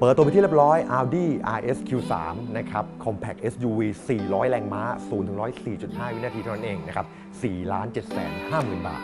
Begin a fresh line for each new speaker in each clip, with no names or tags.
เปิดตัวไปที่เรียบร้อย Audi RS Q3 นะครับ Compact SUV 400 แรงม้า 0-100 4.5 วินาทีเท่านั้นเองนะครับ 4,750,000 บาท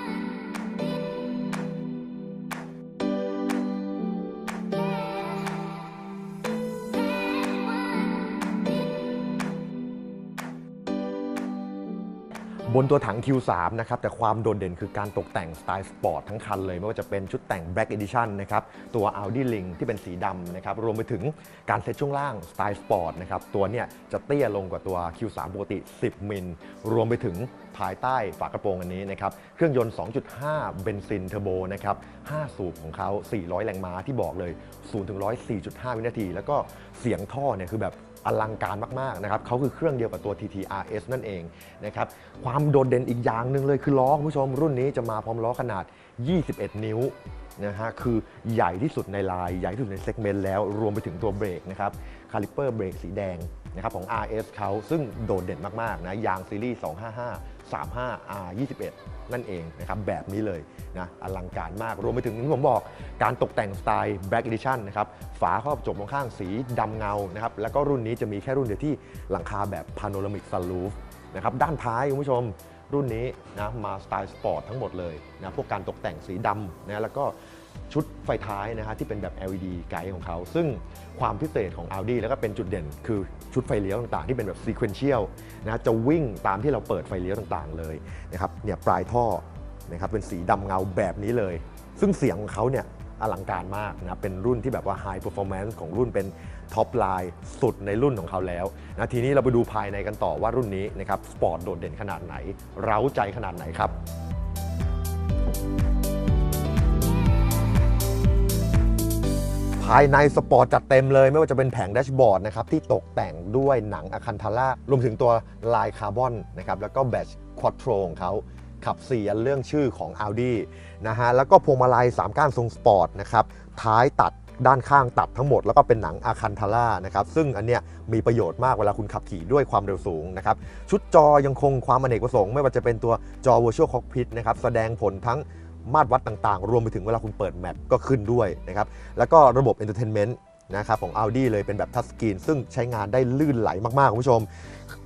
บนตัวถัง Q3 นะครับ แต่ความโดดเด่นคือการตกแต่งสไตล์สปอร์ตทั้งคันเลย ไม่ว่าจะเป็นชุดแต่ง Black Edition นะครับ ตัว Audi Link ที่เป็นสีดำนะครับ รวมไปถึงการเซตช่วงล่างสไตล์สปอร์ตนะครับ ตัวเนี้ยจะเตี้ยลงกว่าตัว Q3 ปกติ 10 มิล รวมไปถึงภายใต้ฝากระโปรงอันนี้นะครับ เครื่องยนต์ 2.5 เบนซินเทอร์โบนะครับ 5 สูบของเขา 400 แรงม้าที่บอกเลย0ถึง100 4.5 วินาที แล้วก็เสียงท่อเนี่ยคือแบบ อลังการมากๆนะครับเขาคือเครื่องเดียวกับตัว TT RS นั่นเองนะครับความโดดเด่นอีกอย่างหนึ่งเลยคือล้อคุณผู้ชมรุ่นนี้จะมาพร้อมล้อขนาด 21 นิ้ว นะฮะคือใหญ่ที่สุดในลาย ใหญ่ที่สุดในเซกเมนต์แล้วรวมไปถึงตัวเบรกนะครับคาลิเปอร์เบรกสีแดงนะครับของ RS เขาซึ่งโดดเด่นมากๆนะยางซีรีส์ 255 35 R 21 นั่นเองนะครับแบบนี้เลยนะอลังการมากรวมไปถึงที่ผมบอกการตกแต่งสไตล์ Black Edition นะครับฝาครอบจกมองข้างสีดำเงานะครับแล้วก็รุ่นนี้จะมีแค่รุ่นเดียวที่หลังคาแบบ Panoramic Sunroof นะครับด้านท้ายคุณผู้ชม รุ่นนี้นะมาสไตล์สปอร์ตทั้งหมดเลยนะพวกการตกแต่งสีดำนะแล้วก็ชุดไฟท้ายนะฮะที่เป็นแบบ LED ไกด์ของเขา ซึ่งความพิเศษของ Audi แล้วก็เป็นจุดเด่น คือชุดไฟเลี้ยวต่างๆ ที่เป็นแบบ sequential นะจะวิ่งตามที่เราเปิดไฟเลี้ยวต่างๆเลยนะครับเนี่ยปลายท่อนะครับเป็นสีดำเงาแบบนี้เลย ซึ่งเสียงของเขาเนี่ย อลังการมากนะเป็นรุ่นที่แบบว่า high performance ของรุ่นเป็นท็อปไลน์สุดในรุ่นของเขาแล้วนะทีนี้เราไปดูภายในกันต่อว่ารุ่นนี้นะครับสปอร์ตโดดเด่นขนาดไหน เร้าใจขนาดไหนครับภายในสปอร์ตจัดเต็มเลย ไม่ว่าจะเป็นแผงแดชบอร์ดนะครับที่ตกแต่งด้วยหนังอะคันทาร่ารวมถึงตัวลายคาร์บอนนะครับแล้วก็แบตควอตโ o ของเขา ขับเสียเรื่องชื่อของ Audi นะฮะแล้วก็พวงมาลัย 3 ก้านทรงสปอร์ตนะครับท้ายตัดด้านข้างตัดทั้งหมดแล้วก็เป็นหนังอะคันทาร่านะครับซึ่งอันเนี้ยมีประโยชน์มากเวลาคุณขับขี่ด้วยความเร็วสูงนะครับชุดจอยังคงความอเนกประสงค์ ไม่ว่าจะเป็นตัวจอ Virtual Cockpit นะครับแสดงผลทั้งมาตรวัดต่างๆ รวมไปถึงเวลาคุณเปิดแมปก็ขึ้นด้วยนะครับแล้วก็ระบบ Entertainment นะครับของ Audi เลยเป็นแบบทัชสกรีนซึ่งใช้งานได้ลื่นไหลมากๆ คุณผู้ชม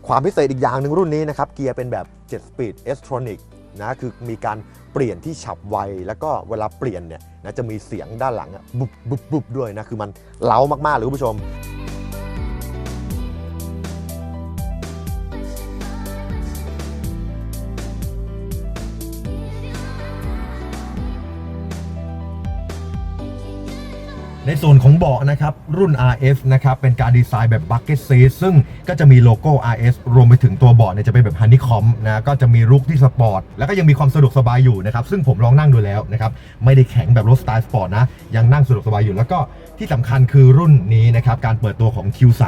ความพิเศษอีกอย่างหนึ่งรุ่นนี้นะครับ เกียร์เป็นแบบ 7 Speed s t r o n i c นะคือมีการเปลี่ยนที่ฉับไว แล้วก็เวลาเปลี่ยนเนี่ยนะจะมีเสียงด้านหลังบุบบุบบุบด้วยนะคือมันเล้ามากๆเลยคุณผู้ชม ในส่วนของเบาะนะครับ รุ่น RS นะครับ เป็นการดีไซน์แบบ bucket seat ซึ่งก็จะมีโลโก้ RS รวมไปถึงตัวเบาะเนี่ยจะเป็นแบบ honeycomb นะก็จะมีลุคที่สปอร์ตแล้วก็ยังมีความสะดวกสบายอยู่นะครับ ซึ่งผมลองนั่งดูแล้วนะครับ ไม่ได้แข็งแบบรถสไตล์สปอร์ตนะ ยังนั่งสะดวกสบายอยู่ แล้วก็ที่สำคัญคือรุ่นนี้นะครับ การเปิดตัวของ Q3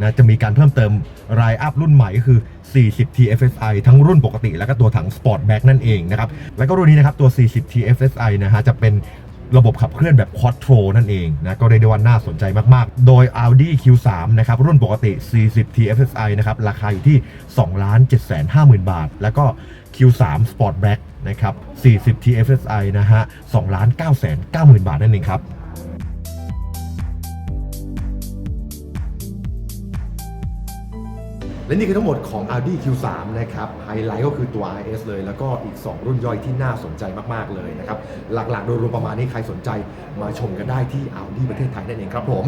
นะจะมีการเพิ่มเติมรายอัพรุ่นใหม่ก็คือ 40 TFSI ทั้งรุ่นปกติ แล้วก็ตัวถัง Sportback นั่นเองนะครับแล้วก็รุ่นนี้นะครับตัว 40 TFSI นะฮะจะเป็น ระบบขับเคลื่อนแบบ Quattro นั่นเองนะก็เรียกได้ว่าน่าสนใจมาก ๆ โดย Audi Q3 นะครับรุ่นปกติ 40 TFSI นะครับราคาอยู่ที่ 2 7 5 0 0 0 0 บาท แล้วก็ Q3 Sportback นะครับ40 TFSI นะฮะ2 9 9 0 0 0 0 บาทนั่นเองครับ และนี่คือทั้งหมดของ Audi Q3 นะครับไฮไลท์ก็คือตัว RS เลย แล้วก็อีก 2 รุ่นย่อยที่น่าสนใจมากๆเลยนะครับ หลักๆ โดยรวมประมาณนี้ใครสนใจมาชมกันได้ที่ Audi ประเทศไทยนั่นเองครับผม